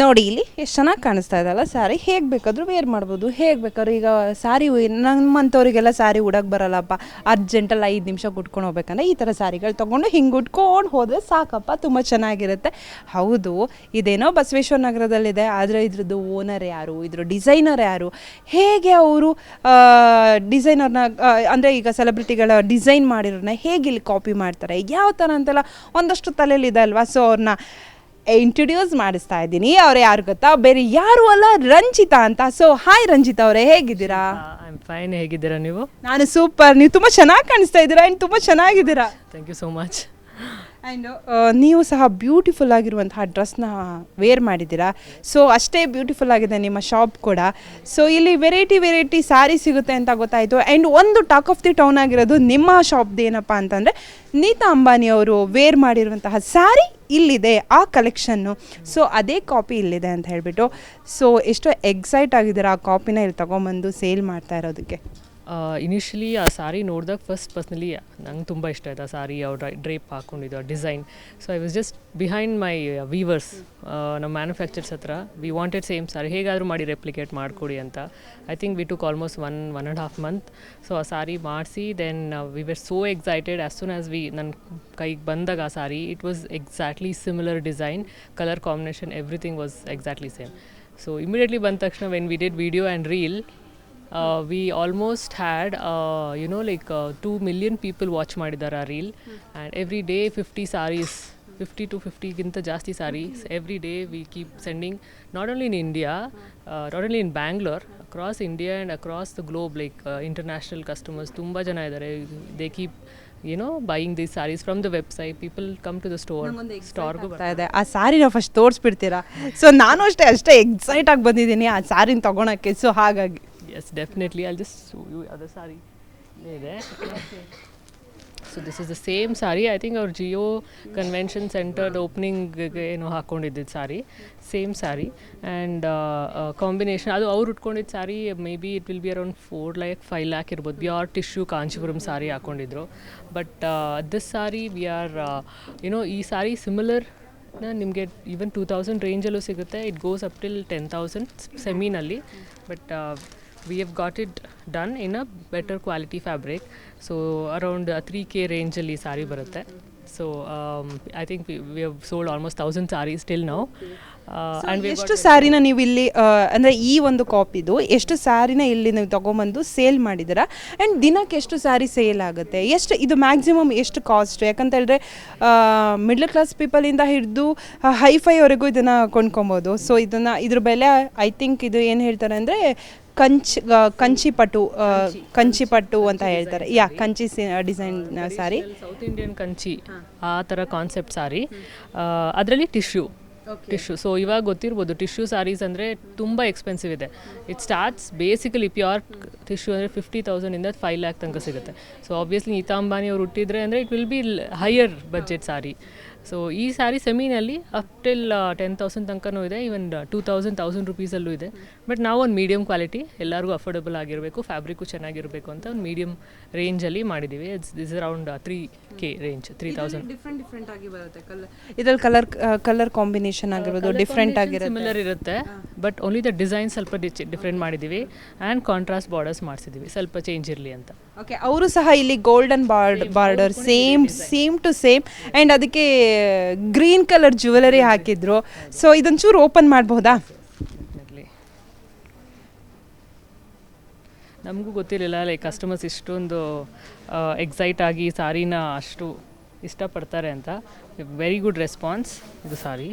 ನೋಡಿ, ಇಲ್ಲಿ ಎಷ್ಟು ಚೆನ್ನಾಗಿ ಕಾಣಿಸ್ತಾ ಇದಲ್ಲ ಸ್ಯಾರಿ ಹೇಗೆ ಬೇಕಾದರೂ ವೇರ್ ಮಾಡ್ಬೋದು. ಹೇಗೆ ಬೇಕಾದ್ರೂ ಈಗ ಸ್ಯಾರಿ ನಮ್ಮಂಥವ್ರಿಗೆಲ್ಲ ಸ್ಯಾರಿ ಉಡಕ್ಕೆ ಬರಲ್ಲಪ್ಪ. ಅರ್ಜೆಂಟಲ್ಲಿ ಐದು ನಿಮಿಷ ಉಟ್ಕೊಂಡು ಹೋಗ್ಬೇಕಂದ್ರೆ ಈ ಥರ ಸ್ಯಾರಿಗಳು ತೊಗೊಂಡು ಹಿಂಗೆ ಉಟ್ಕೊಂಡು ಹೋದರೆ ಸಾಕಪ್ಪ, ತುಂಬ ಚೆನ್ನಾಗಿರುತ್ತೆ. ಹೌದು, ಇದೇನೋ ಬಸವೇಶ್ವರ ನಗರದಲ್ಲಿದೆ, ಆದರೆ ಇದ್ರದ್ದು ಓನರ್ ಯಾರು? ಇದ್ರ ಡಿಸೈನರ್ ಯಾರು? ಹೇಗೆ ಅವರು ಡಿಸೈನರ್ನ ಅಂದರೆ ಈಗ ಸೆಲೆಬ್ರಿಟಿಗಳ ಡಿಸೈನ್ ಮಾಡಿರೋನ್ನ ಹೇಗೆ ಇಲ್ಲಿ ಕಾಪಿ ಮಾಡ್ತಾರೆ? ಯಾವ ಥರ ಅಂತೆಲ್ಲ ಒಂದಷ್ಟು ತಲೆಯಲ್ಲಿದೆ ಅಲ್ವಾ? ಸೊ ಅವ್ರನ್ನ ಇಂಟ್ರೊಡ್ಯೂಸ್ ಮಾಡಿಸ್ತಾ ಇದ್ದೀನಿ. ಅವ್ರು ಯಾರು ಗೊತ್ತಾ? ಬೇರೆ ಯಾರು ಅಲ್ಲ ರಂಜಿತಾ ಅಂತ. ಸೊ ಹಾಯ್ ರಂಜಿತಾ ಅವರೇ ಹೇಗಿದ್ದೀರಾ? ಫೈನ್ ಹೇಗಿದ್ದೀರಾ ನೀವು? ನಾನು ಸೂಪರ್. ನೀವು ತುಂಬ ಚೆನ್ನಾಗಿ ಕಾಣಿಸ್ತಾ ಇದ್ದೀರಾ? ಆ್ಯಂಡ್ ತುಂಬ ಚೆನ್ನಾಗಿದ್ದೀರಾ? Thank you so much and ನೀವು ಸಹ ಬ್ಯೂಟಿಫುಲ್ ಆಗಿರುವಂತಹ ಡ್ರೆಸ್ನ ವೇರ್ ಮಾಡಿದ್ದೀರಾ? ಸೊ ಅಷ್ಟೇ ಬ್ಯೂಟಿಫುಲ್ ಆಗಿದೆ ನಿಮ್ಮ ಶಾಪ್ ಕೂಡ. ಸೊ ಇಲ್ಲಿ ವೆರೈಟಿ ವೆರೈಟಿ ಸ್ಯಾರಿ ಸಿಗುತ್ತೆ ಅಂತ ಗೊತ್ತಾಯಿತು. ಆ್ಯಂಡ್ ಒಂದು ಟಾಕ್ ಆಫ್ ದಿ ಟೌನ್ ಆಗಿರೋದು ನಿಮ್ಮ ಶಾಪ್ದು ಏನಪ್ಪ ಅಂತಂದರೆ ನೀತಾ ಅಂಬಾನಿ ಅವರು ವೇರ್ ಮಾಡಿರುವಂತಹ ಸ್ಯಾರಿ ಇಲ್ಲಿದೆ, ಆ ಕಲೆಕ್ಷನ್ನು ಸೊ ಅದೇ ಕಾಪಿ ಇಲ್ಲಿದೆ ಅಂತ ಹೇಳಿಬಿಟ್ಟು. ಸೊ ಎಷ್ಟೋ ಎಕ್ಸೈಟ್ ಆಗಿದ್ದಾರೆ ಆ ಕಾಪಿನ ಇಲ್ಲಿ ತೊಗೊಂಬಂದು ಸೇಲ್ ಮಾಡ್ತಾ ಇರೋದಕ್ಕೆ. ಇನಿಷಿಯಲಿ ಆ ಸಾರಿ ನೋಡಿದಾಗ ಫಸ್ಟ್ ಪರ್ಸ್ನಲಿ ನಂಗೆ ತುಂಬ ಇಷ್ಟ ಆಯ್ತು. ಆ ಸಾರಿ ಅವ್ರ ಡ್ರೇಪ್ ಹಾಕ್ಕೊಂಡಿದ್ದು ಆ design so I was just behind my weavers ನಮ್ಮ ಮ್ಯಾನುಫ್ಯಾಕ್ಚರ್ಸ್ ಹತ್ರ. ವಿ ವಾಂಟೆಡ್ ಸೇಮ್ ಸಾರಿ ಹೇಗಾದರೂ ಮಾಡಿ ರೆಪ್ಲಿಕೇಟ್ ಮಾಡಿಕೊಡಿ ಅಂತ. I think we took almost one one and half month so ಆ ಸಾರಿ ಮಾಡಿಸಿ then we were so excited as soon as we ನನ್ನ ಕೈಗೆ ಬಂದಾಗ ಆ sari it was exactly similar design colour combination everything was exactly same so immediately ಬಂದ ತಕ್ಷಣ when we did video and reel uh, we almost had uh, you know like uh, 2 million people watch ಮಾಡಿದ್ದಾರೆ ಆ reel and every day fifty saris fifty to ಫಿಫ್ಟಿಗಿಂತ ಜಾಸ್ತಿ saris every day we keep sending not only in India not only in Bangalore across India and across the globe like international customers ತುಂಬ ಜನ ಇದ್ದಾರೆ they keep you know buying these saris from the website people come to the store ಸ್ಟೋರ್ಗೂ ಬರ್ತಾ ಇದೆ. ಆ ಸ್ಯಾರಿನ first ತೋರಿಸ್ಬಿಡ್ತೀರಾ? So ನಾನು ಅಷ್ಟೇ ಅಷ್ಟೇ excite ಆಗಿ ಬಂದಿದ್ದೀನಿ ಆ ಸ್ಯಾರಿನ ತೊಗೊಳಕ್ಕೆ. ಸೊ ಹಾಗಾಗಿ. Yes definitely I just you other sari ಇದೆ so this is the same sari I think ಅವ್ರು ಜಿಯೋ ಕನ್ವೆನ್ಷನ್ ಸೆಂಟರ್ಡ್ ಓಪನಿಂಗ್ಗೆ ಏನೋ ಹಾಕ್ಕೊಂಡಿದ್ದಿದ್ದು sari same sari and combination ಅದು ಅವ್ರು ಉಟ್ಕೊಂಡಿದ್ದ sari maybe it will be around four lakh five lakh ಇರ್ಬೋದು pure tissue Kanchipuram sari ಹಾಕ್ಕೊಂಡಿದ್ರು but this sari we are you know ಈ sari similar ನಿಮಗೆ even two thousand ರೇಂಜಲ್ಲೂ ಸಿಗುತ್ತೆ. It goes up till ten thousand ಸೆಮಿನಲ್ಲಿ but we have got it done in a better quality fabric so around three K ರೇಂಜಲ್ಲಿ ಸಾರಿ ಬರುತ್ತೆ. So I think we have sold almost thousand saris still ನಾವು and ಎಷ್ಟು ಸ್ಯಾರಿನ ನೀವು ಇಲ್ಲಿ ಆ, ಈ ಒಂದು ಕಾಪಿದು ಎಷ್ಟು ಸ್ಯಾರಿನ ಇಲ್ಲಿ ನೀವು ತಗೊಂಬಂದು ಸೇಲ್ ಮಾಡಿದ್ದೀರಾ? ಆ್ಯಂಡ್ ದಿನಕ್ಕೆ ಎಷ್ಟು ಸ್ಯಾರಿ ಸೇಲ್ ಆಗುತ್ತೆ? ಎಷ್ಟು ಇದು ಮ್ಯಾಕ್ಸಿಮಮ್ ಎಷ್ಟು ಕಾಸ್ಟ್ ಯಾಕಂತ ಹೇಳಿದ್ರೆ ಮಿಡ್ಲ್ ಕ್ಲಾಸ್ ಪೀಪಲಿಂದ ಹಿಡಿದು ಹೈಫೈವರೆಗೂ ಇದನ್ನು ಕೊಂಡ್ಕೊಬೋದು. ಸೊ ಇದನ್ನು ಇದ್ರ ಬೆಲೆ ಐ ಥಿಂಕ್ ಇದು ಏನು ಹೇಳ್ತಾರೆ ಅಂದರೆ ಕಂಚ್ ಕಂಚಿ ಪಟ್ಟು ಆ, ಕಂಚಿ. ಪಟ್ಟು ಅಂತ ಹೇಳ್ತಾರೆ. Yeah Kanchi design sari. South Indian Kanchi ಆ ಥರ ಕಾನ್ಸೆಪ್ಟ್ ಸಾರಿ. ಅದರಲ್ಲಿ ಟಿಶ್ಯೂ ಟಿಶ್ಯೂ ಸೊ ಇವಾಗ ಗೊತ್ತಿರ್ಬೋದು ಟಿಶ್ಯೂ ಸಾರೀಸ್ ಅಂದರೆ ತುಂಬ ಎಕ್ಸ್ಪೆನ್ಸಿವ್ ಇದೆ. It starts basically pure tissue ಅಂದರೆ ಫಿಫ್ಟಿ ತೌಸಂಡಿಂದ ಫೈವ್ ಲ್ಯಾಕ್ ತನಕ ಸಿಗುತ್ತೆ. ಸೊ ಆಬ್ವಿಯಸ್ಲಿ ನೀತಾ ಅಂಬಾನಿ ಅವ್ರು ಹುಟ್ಟಿದ್ರೆ ಅಂದರೆ it will be higher budget sari. So ಈ ಸ್ಯಾರಿ ಸೆಮಿನಲ್ಲಿ ಅಪ್ ಟಿಲ್ ಟೆನ್ ತೌಸಂಡ್ ತನಕನೂ ಇದೆ. ಈವನ್ ಟೂ ತೌಸಂಡ್ ತೌಸಂಡ್ ರುಪೀಸಲ್ಲೂ ಇದೆ. ಬಟ್ ನಾವು ಒಂದು ಮೀಡಿಯಮ್ ಕ್ವಾಲಿಟಿ ಎಲ್ಲರಿಗೂ ಅಫೋರ್ಡಬಲ್ ಆಗಿರಬೇಕು ಫ್ಯಾಬ್ರಿಕ್ಕು ಚೆನ್ನಾಗಿರಬೇಕು ಅಂತ ಒಂದು ಮೀಡಿಯಮ್ ರೇಂಜಲ್ಲಿ ಮಾಡಿದ್ದೀವಿ it's is around three K range three thousand different different ಆಗಿ ಬರುತ್ತೆ. ಕಲರ್ ಇದ್ರಲ್ಲಿ ಕಲರ್ ಕಲರ್ ಕಾಂಬಿನೇಷನ್ ಆಗಿರ್ಬೋದು ಡಿಫ್ರೆಂಟ್ ಆಗಿರುತ್ತೆ. ಸಿಮಿಲರ್ ಇರುತ್ತೆ ಬಟ್ ಓನ್ಲಿ ದ ಡಿಸೈನ್ ಸ್ವಲ್ಪ ಡಿಫ್ರೆಂಟ್ ಮಾಡಿದ್ದೀವಿ ಆ್ಯಂಡ್ ಕಾಂಟ್ರಾಸ್ಟ್ ಬಾರ್ಡರ್ಸ್ ಮಾಡಿಸಿದ್ದೀವಿ ಸ್ವಲ್ಪ ಚೇಂಜ್ ಇರಲಿ ಅಂತ. ಓಕೆ ಅವರು ಸಹ ಇಲ್ಲಿ golden board border same same to same and ಅದಕ್ಕೆ ಗ್ರೀನ್ ಕಲರ್ ಜ್ಯುವೆಲರಿ ಹಾಕಿದ್ರು. ಸೊ ಇದೊಂಚೂರು ಓಪನ್ ಮಾಡಬಹುದಾ? ನಮಗೂ ಗೊತ್ತಿರಲಿಲ್ಲ ಲೈಕ್ ಕಸ್ಟಮರ್ಸ್ ಇಷ್ಟೊಂದು ಎಕ್ಸೈಟ್ ಆಗಿ ಸಾರಿನ ಅಷ್ಟು ಇಷ್ಟಪಡ್ತಾರೆ ಅಂತ. ವೆರಿ ಗುಡ್ ರೆಸ್ಪಾನ್ಸ್ ಇದು ಸಾರಿ.